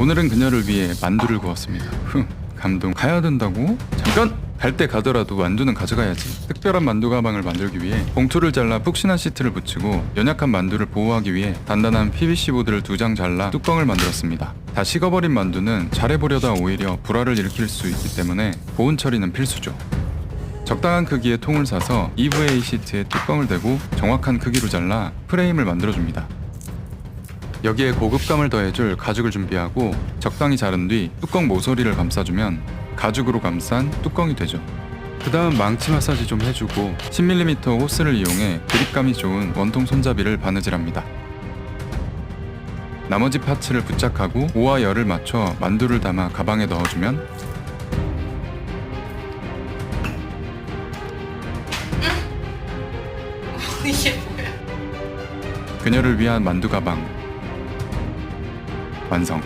오늘은 그녀를 위해 만두를 구웠습니다. 흥, 감동. 가야 된다고? 잠깐! 갈 때 가더라도 만두는 가져가야지. 특별한 만두 가방을 만들기 위해 봉투를 잘라 푹신한 시트를 붙이고 연약한 만두를 보호하기 위해 단단한 PVC 보드를 두 장 잘라 뚜껑을 만들었습니다. 다 식어버린 만두는 잘해보려다 오히려 불화를 일으킬 수 있기 때문에 보온 처리는 필수죠. 적당한 크기의 통을 사서 EVA 시트에 뚜껑을 대고 정확한 크기로 잘라 프레임을 만들어줍니다. 여기에 고급감을 더해줄 가죽을 준비하고 적당히 자른 뒤 뚜껑 모서리를 감싸주면 가죽으로 감싼 뚜껑이 되죠. 그 다음 망치 마사지 좀 해주고 10mm 호스를 이용해 그립감이 좋은 원통 손잡이를 바느질합니다. 나머지 파츠를 부착하고 오와 열을 맞춰 만두를 담아 가방에 넣어주면 이게 뭐야? 그녀를 위한 만두 가방 완성.